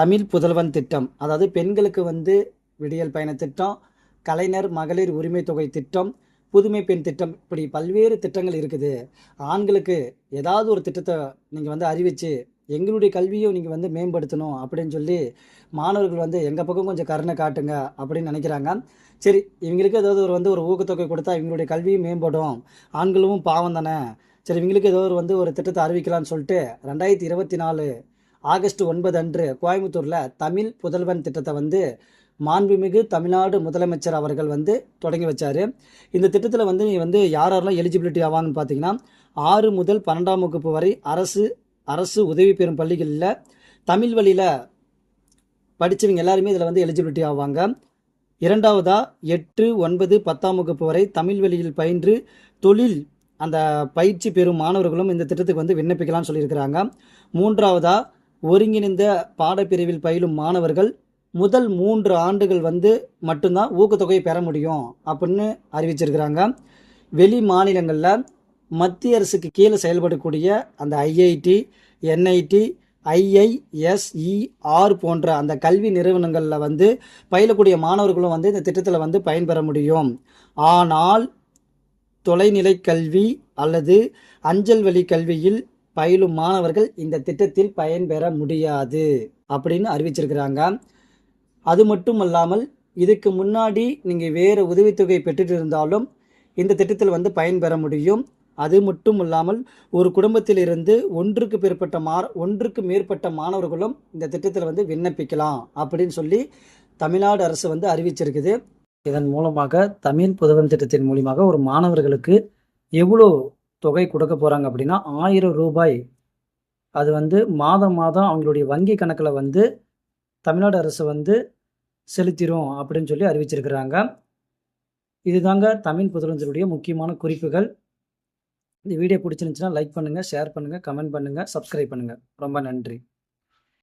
தமிழ் புதல்வன் திட்டம் அதாவது பெண்களுக்கு வந்து விடியல் பயண திட்டம் கலைஞர் மகளிர் உரிமை தொகை திட்டம் புதுமை பெண் திட்டம் இப்படி பல்வேறு திட்டங்கள் இருக்குது. ஆண்களுக்கு ஏதாவது ஒரு திட்டத்தை நீங்கள் வந்து அறிவித்து எங்களுடைய கல்வியை நீங்கள் வந்து மேம்படுத்தணும் அப்படின்னு சொல்லி மாணவர்கள் வந்து எங்கள் பக்கம் கொஞ்சம் கருணை காட்டுங்க அப்படின்னு நினைக்கிறாங்க. சரி இவங்களுக்கு ஏதாவது ஒரு வந்து ஒரு ஊக்கத்தொகை கொடுத்தா இவங்களுடைய கல்வியும் மேம்படும். ஆண்களும் பாவம் தானே. சரி இவங்களுக்கு ஏதோ ஒரு வந்து ஒரு திட்டத்தை அறிவிக்கலாம்னு சொல்லிட்டு ரெண்டாயிரத்தி இருபத்தி நாலு ஆகஸ்ட் ஒன்பது அன்று கோயம்புத்தூரில் தமிழ் புதல்வன் திட்டத்தை வந்து மாண்புமிகு தமிழ்நாடு முதலமைச்சர் அவர்கள் வந்து தொடங்கி வச்சார். இந்த திட்டத்தில் வந்து நீ வந்து யார் யாரெல்லாம் எலிஜிபிலிட்டி ஆவாங்கன்னு பார்த்தீங்கன்னா ஆறு முதல் பன்னெண்டாம் வகுப்பு வரை அரசு அரசு உதவி பெறும் பள்ளிகளில் தமிழ் வழியில் படித்தவங்க எல்லாருமே இதில் வந்து எலிஜிபிலிட்டி ஆவாங்க. இரண்டாவதாக எட்டு ஒன்பது பத்தாம் வகுப்பு வரை தமிழ் வழியில் பயின்று தொழில் அந்த பயிற்சி பெறும் மாணவர்களும் இந்த திட்டத்துக்கு வந்து விண்ணப்பிக்கலாம்னு சொல்லியிருக்கிறாங்க. மூன்றாவதாக ஒருங்கிணைந்த பாடப்பிரிவில் பயிலும் மாணவர்கள் முதல் மூன்று ஆண்டுகள் வந்து மட்டும்தான் ஊக்கத்தொகையை பெற முடியும் அப்படின்னு அறிவிச்சிருக்கிறாங்க. வெளி மாநிலங்களில் மத்திய அரசுக்கு கீழே செயல்படக்கூடிய அந்த ஐஐடி என்ஐடி ஐஐஎஸ்இஆர் போன்ற அந்த கல்வி நிறுவனங்களில் வந்து பயிலக்கூடிய மாணவர்களும் வந்து இந்த திட்டத்தில் வந்து பயன்பெற முடியும். ஆனால் தொலைநிலை கல்வி அல்லது அஞ்சல் வழி கல்வியில் பயிலும் மாணவர்கள் இந்த திட்டத்தில் பயன்பெற முடியாது அப்படின்னு அறிவிச்சிருக்கிறாங்க. அது மட்டும் அல்லாமல் இதுக்கு முன்னாடி நீங்கள் வேறு உதவித்தொகை பெற்றுட்டு இருந்தாலும் இந்த திட்டத்தில் வந்து பயன்பெற முடியும். அது மட்டும் இல்லாமல் ஒரு குடும்பத்திலிருந்து ஒன்றுக்கு மேற்பட்ட மா ஒன்றுக்கு மேற்பட்ட மாணவர்களும் இந்த திட்டத்தில் வந்து விண்ணப்பிக்கலாம் அப்படின்னு சொல்லி தமிழ்நாடு அரசு வந்து அறிவிச்சிருக்குது. இதன் மூலமாக தமிழ் புதவன் திட்டத்தின் மூலியமாக ஒரு மாணவர்களுக்கு எவ்வளோ தொகை கொடுக்க போகிறாங்க அப்படின்னா ஆயிரம் ரூபாய். அது வந்து மாதம் மாதம் அவங்களுடைய வங்கி கணக்கில் வந்து தமிழ்நாடு அரசு வந்து செலுத்திடும் அப்படின்னு சொல்லி அறிவிச்சிருக்கிறாங்க. இதுதாங்க தமிழ் புதலஞ்சலுடைய முக்கியமான குறிப்புகள். இந்த வீடியோ பிடிச்சிருந்துச்சுன்னா லைக் பண்ணுங்கள் ஷேர் பண்ணுங்கள் கமெண்ட் பண்ணுங்கள் சப்ஸ்கிரைப் பண்ணுங்கள் ரொம்ப நன்றி.